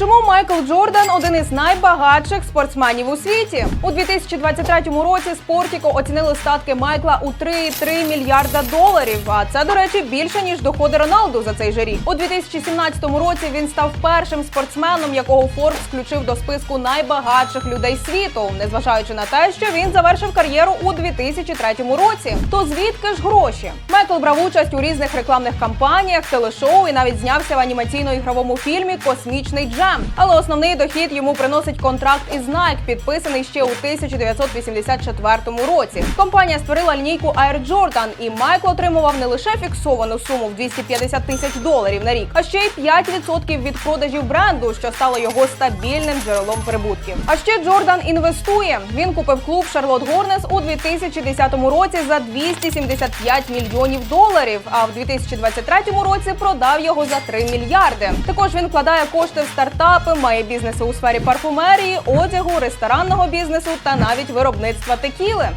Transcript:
Чому Майкл Джордан один із найбагатших спортсменів у світі? У 2023 році Спортіко оцінили статки Майкла у 3,3 мільярда доларів. А це, до речі, більше ніж доходи Роналду за цей же рік. У 2017 році він став першим спортсменом, якого Форбс включив до списку найбагатших людей світу, незважаючи на те, що він завершив кар'єру у 2003 році. То звідки ж гроші? Майкл брав участь у різних рекламних кампаніях, телешоу і навіть знявся в анімаційно-ігровому фільмі Космічний джем. Але основний дохід йому приносить контракт із Nike, підписаний ще у 1984 році. Компанія створила лінійку Air Jordan, і Майкл отримував не лише фіксовану суму в 250 тисяч доларів на рік, а ще й 5% від продажів бренду, що стало його стабільним джерелом прибутків. А ще Джордан інвестує. Він купив клуб Шарлот Горнес у 2010 році за 275 мільйонів доларів. А в 2023 році продав його за 3 мільярди. Також він вкладає кошти в стартапи, має бізнеси у сфері парфумерії, одягу, ресторанного бізнесу та навіть виробництва текіли.